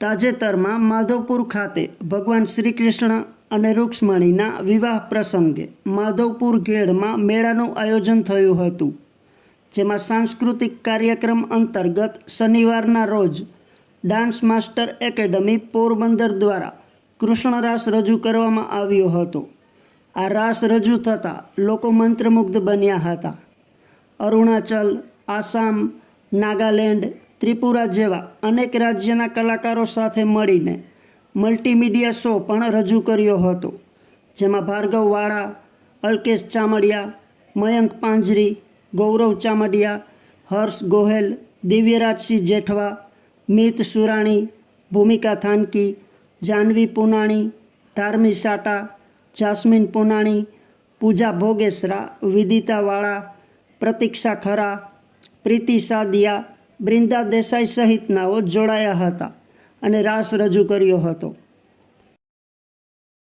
તાજેતરમાં માધવપુર ખાતે ભગવાન શ્રી કૃષ્ણ અને રૂક્ષ્મણીના વિવાહ પ્રસંગે માધવપુર ઘેડમાં મેળાનું આયોજન થયું હતું, જેમાં સાંસ્કૃતિક કાર્યક્રમ અંતર્ગત શનિવારના રોજ ડાન્સ માસ્ટર એકેડમી પોરબંદર દ્વારા કૃષ્ણ રાસ રજૂ કરવામાં આવ્યો હતો. આ રાસ રજૂ થતાં લોકો મંત્રમુગ્ધ બન્યા હતા. અરુણાચલ, આસામ, નાગાલેન્ડ ત્રિપુરા જેવા અનેક રાજ્યના કલાકારો સાથે મળીને મલ્ટીમીડિયા શો પણ રજૂ કર્યો હતો, જેમાં ભાર્ગવ વાળા, અલ્કેશ ચામડિયા, મયંક પાંજરી, ગૌરવ ચામડિયા, હર્ષ ગોહેલ, દિવ્યરાજસિંહ જેઠવા, મિત સુરાણી, ભૂમિકા થાનકી, જાનવી પુનાણી ધાર્મી સાટા, જાસ્મીન પુનાણી, પૂજા ભોગેસરા વિદિતા વાળા, પ્રતીક્ષા ખરા, પ્રીતિ સાદિયા બ્રિંદા દેસાઈ સહિતનાઓ જોડાયા હતા અને રાસ રજૂ કર્યો હતો.